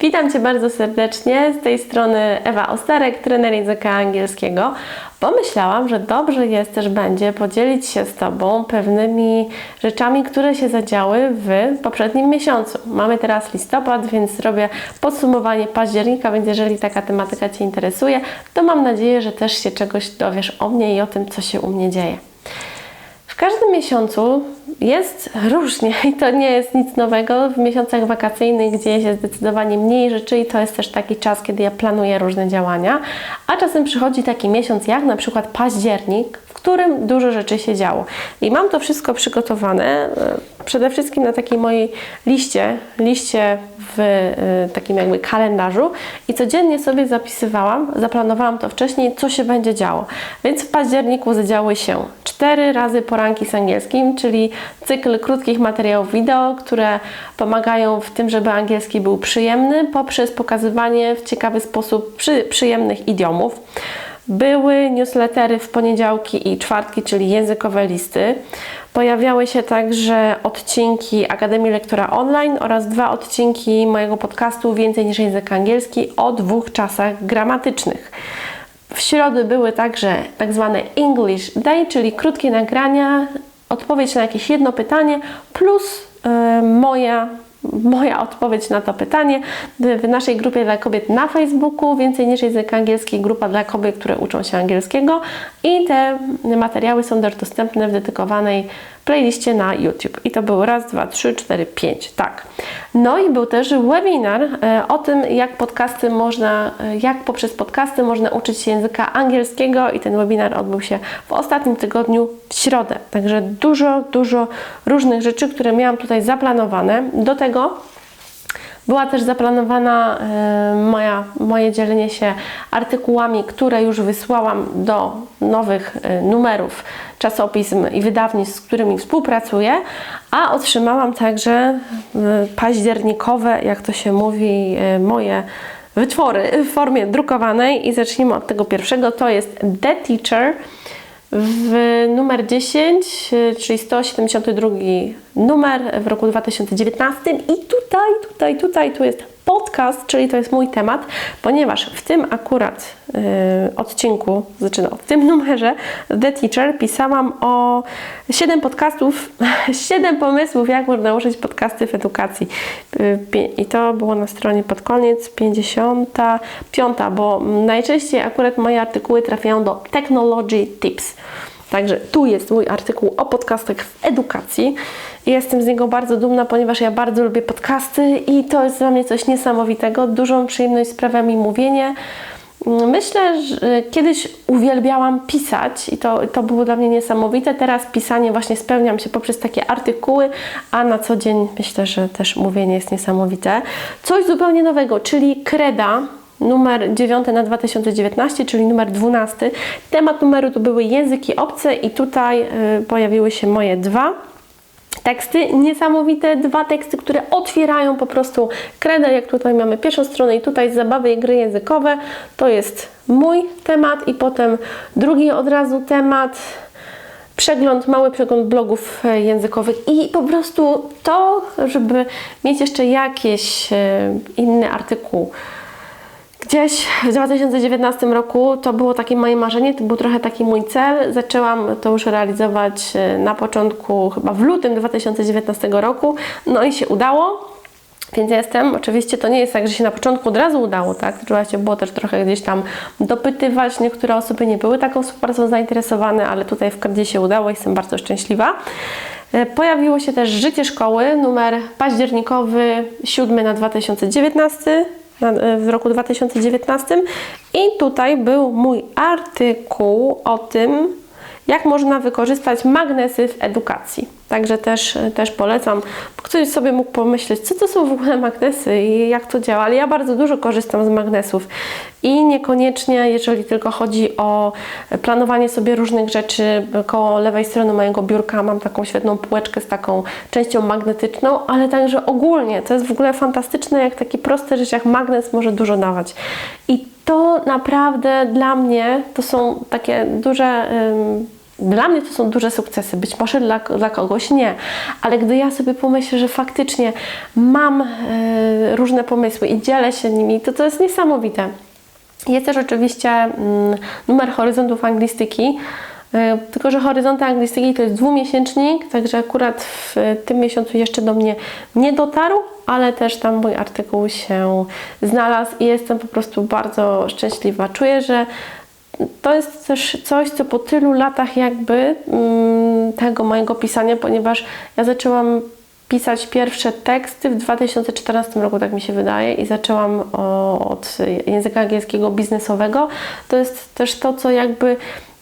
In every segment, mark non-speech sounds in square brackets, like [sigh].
Witam Cię bardzo serdecznie. Z tej strony Ewa Ostarek, trener języka angielskiego. Pomyślałam, że dobrze jest też będzie podzielić się z Tobą pewnymi rzeczami, które się zadziały w poprzednim miesiącu. Mamy teraz listopad, więc zrobię podsumowanie października, więc jeżeli taka tematyka Cię interesuje, to mam nadzieję, że też się czegoś dowiesz o mnie i o tym, co się u mnie dzieje. W każdym miesiącu jest różnie i to nie jest nic nowego. W miesiącach wakacyjnych dzieje się zdecydowanie mniej rzeczy i to jest też taki czas, kiedy ja planuję różne działania. A czasem przychodzi taki miesiąc jak na przykład październik, którym dużo rzeczy się działo. I mam to wszystko przygotowane e, przede wszystkim na takiej mojej liście, liście w e, takim jakby kalendarzu i codziennie sobie zapisywałam, zaplanowałam to wcześniej, co się będzie działo. Więc w październiku zadziały się cztery razy poranki z angielskim, czyli cykl krótkich materiałów wideo, które pomagają w tym, żeby angielski był przyjemny poprzez pokazywanie w ciekawy sposób przy, przyjemnych idiomów. Były newslettery w poniedziałki i czwartki, czyli językowe listy. Pojawiały się także odcinki Akademii Lektora Online oraz dwa odcinki mojego podcastu Więcej niż język angielski o dwóch czasach gramatycznych. W środę były także tak zwane English Day, czyli krótkie nagrania, odpowiedź na jakieś jedno pytanie plus yy, moja moja odpowiedź na to pytanie. W naszej grupie dla kobiet na Facebooku, więcej niż język angielski, grupa dla kobiet, które uczą się angielskiego. I te materiały są też dostępne w dedykowanej playliście na YouTube. I to był raz, dwa, trzy, cztery, pięć, tak. No i był też webinar e, o tym, jak podcasty można, e, jak poprzez podcasty można uczyć się języka angielskiego i ten webinar odbył się w ostatnim tygodniu w środę. Także dużo, dużo różnych rzeczy, które miałam tutaj zaplanowane. Do tego była też zaplanowana e, moja, moje dzielenie się artykułami, które już wysłałam do nowych e, numerów czasopism i wydawnictw, z którymi współpracuję, a otrzymałam także e, październikowe, jak to się mówi, moje wytwory w formie drukowanej. I zacznijmy od tego pierwszego, to jest The Teacher w numer 10, czyli 172 numer w roku 2019 i tutaj, tutaj, tutaj, tu jest podcast, czyli to jest mój temat, ponieważ w tym akurat y, odcinku, znaczy no, w tym numerze The Teacher pisałam o 7 podcastów, [laughs] 7 pomysłów, jak można użyć podcasty w edukacji. Y, I to było na stronie pod koniec 55, bo najczęściej akurat moje artykuły trafiają do Technology Tips. Także tu jest mój artykuł o podcastach w edukacji. Jestem z niego bardzo dumna, ponieważ ja bardzo lubię podcasty i to jest dla mnie coś niesamowitego. Dużą przyjemność sprawia mi mówienie. Myślę, że kiedyś uwielbiałam pisać i to, to było dla mnie niesamowite. Teraz pisanie właśnie spełniam się poprzez takie artykuły, a na co dzień myślę, że też mówienie jest niesamowite. Coś zupełnie nowego, czyli kreda, numer 9 na 2019, czyli numer 12. Temat numeru to były języki obce i tutaj y, pojawiły się moje dwa teksty, niesamowite dwa teksty, które otwierają po prostu kredę, jak tutaj mamy pierwszą stronę i tutaj zabawy i gry językowe, to jest mój temat i potem drugi od razu temat, przegląd, mały przegląd blogów e, językowych. I po prostu to, żeby mieć jeszcze jakieś e, inny artykuł Gdzieś w 2019 roku to było takie moje marzenie, to był trochę taki mój cel. Zaczęłam to już realizować e, na początku, chyba w lutym 2019 roku, no i się udało. Więc ja jestem, oczywiście to nie jest tak, że się na początku od razu udało, tak? Trzeba się było też trochę gdzieś tam dopytywać. Niektóre osoby nie były taką współpracą zainteresowane, ale tutaj w Kardzie się udało i jestem bardzo szczęśliwa. E, pojawiło się też Życie Szkoły, numer październikowy 7 na 2019 w roku 2019 i tutaj był mój artykuł o tym, jak można wykorzystać magnesy w edukacji. Także też, też polecam. Ktoś sobie mógł pomyśleć, co to są w ogóle magnesy i jak to działa. Ale ja bardzo dużo korzystam z magnesów i niekoniecznie, jeżeli tylko chodzi o planowanie sobie różnych rzeczy koło lewej strony mojego biurka, mam taką świetną półeczkę z taką częścią magnetyczną, ale także ogólnie. To jest w ogóle fantastyczne, jak takie proste rzeczy jak magnes może dużo dawać. I to naprawdę dla mnie to są takie duże Dla mnie to są duże sukcesy, być może dla, dla kogoś nie, ale gdy ja sobie pomyślę, że faktycznie mam e, różne pomysły i dzielę się nimi, to to jest niesamowite. Jest też oczywiście mm, numer horyzontów anglistyki, e, tylko że horyzonty anglistyki to jest dwumiesięcznik, także akurat w tym miesiącu jeszcze do mnie nie dotarł, ale też tam mój artykuł się znalazł i jestem po prostu bardzo szczęśliwa. Czuję, że to jest też coś, co po tylu latach jakby mm, tego mojego pisania, ponieważ ja zaczęłam pisać pierwsze teksty w 2014 roku, tak mi się wydaje, i zaczęłam od języka angielskiego biznesowego. To jest też to, co jakby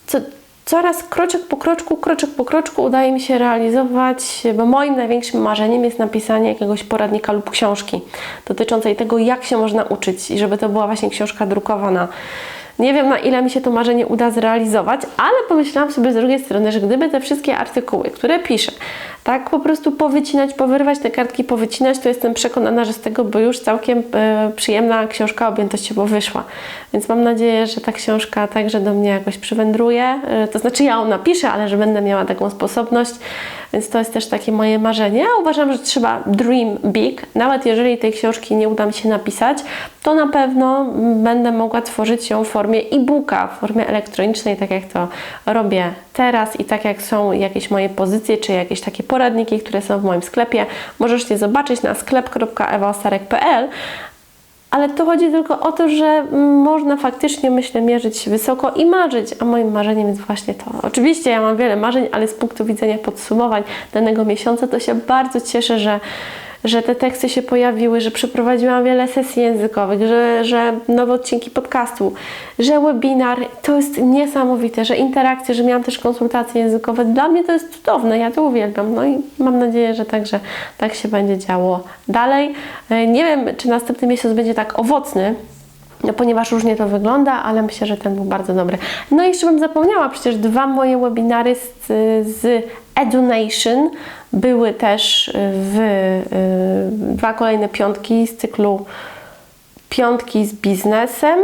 co, coraz kroczek po kroczku, kroczek po kroczku udaje mi się realizować, bo moim największym marzeniem jest napisanie jakiegoś poradnika lub książki dotyczącej tego, jak się można uczyć i żeby to była właśnie książka drukowana. Nie wiem, na ile mi się to marzenie uda zrealizować, ale pomyślałam sobie z drugiej strony, że gdyby te wszystkie artykuły, które piszę, tak po prostu powycinać, powyrywać te kartki, powycinać, to jestem przekonana, że z tego by już całkiem e, przyjemna książka objętościowo wyszła. Więc mam nadzieję, że ta książka także do mnie jakoś przywędruje. E, to znaczy ja ją napiszę, ale że będę miała taką sposobność. Więc to jest też takie moje marzenie. Ja uważam, że trzeba dream big. Nawet jeżeli tej książki nie uda mi się napisać, to na pewno będę mogła tworzyć ją w formie e-booka, w formie elektronicznej, tak jak to robię teraz i tak jak są jakieś moje pozycje, czy jakieś takie poradniki, które są w moim sklepie. Możesz je zobaczyć na sklep.ewaostarek.pl ale to chodzi tylko o to, że można faktycznie, myślę, mierzyć się wysoko i marzyć, a moim marzeniem jest właśnie to. Oczywiście ja mam wiele marzeń, ale z punktu widzenia podsumowań danego miesiąca to się bardzo cieszę, że że te teksty się pojawiły, że przeprowadziłam wiele sesji językowych, że, że nowe odcinki podcastu, że webinar, to jest niesamowite, że interakcje, że miałam też konsultacje językowe. Dla mnie to jest cudowne, ja to uwielbiam. No i mam nadzieję, że także tak się będzie działo dalej. E, nie wiem, czy następny miesiąc będzie tak owocny, no, ponieważ różnie to wygląda, ale myślę, że ten był bardzo dobry. No i jeszcze bym zapomniała, przecież dwa moje webinary z, z EduNation były też w y, dwa kolejne piątki z cyklu piątki z biznesem.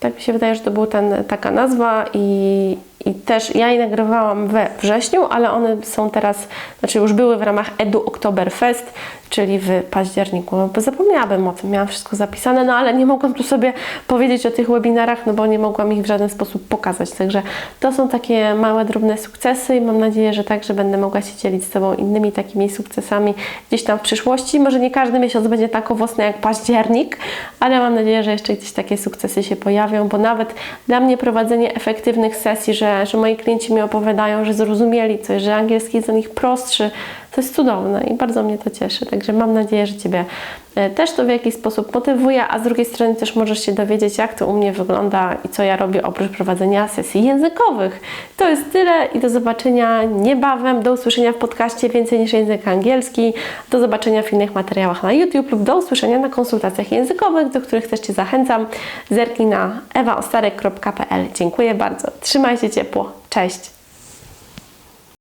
Tak mi się wydaje, że to była taka nazwa i, i też ja je nagrywałam we wrześniu, ale one są teraz, znaczy już były w ramach Edu Oktoberfest, czyli w październiku. Bo zapomniałabym o tym, miałam wszystko zapisane, no ale nie mogłam tu sobie powiedzieć o tych webinarach, no bo nie mogłam ich w żaden sposób pokazać. Także to są takie małe, drobne sukcesy i mam nadzieję, że także będę mogła się dzielić z Tobą innymi takimi sukcesami gdzieś tam w przyszłości. Może nie każdy miesiąc będzie tak owocny jak październik, ale mam nadzieję, że jeszcze gdzieś takie sukcesy się pojawią, bo nawet dla mnie prowadzenie efektywnych sesji, że, że moi klienci mi opowiadają, że zrozumieli coś, że angielski jest dla nich prostszy, to jest cudowne i bardzo mnie to cieszy. Także mam nadzieję, że Ciebie e, też to w jakiś sposób motywuje, a z drugiej strony też możesz się dowiedzieć, jak to u mnie wygląda i co ja robię oprócz prowadzenia sesji językowych. To jest tyle i do zobaczenia niebawem. Do usłyszenia w podcaście Więcej niż język angielski. Do zobaczenia w innych materiałach na YouTube lub do usłyszenia na konsultacjach językowych, do których też Cię zachęcam. Zerknij na ewaostarek.pl. Dziękuję bardzo. Trzymaj się ciepło. Cześć!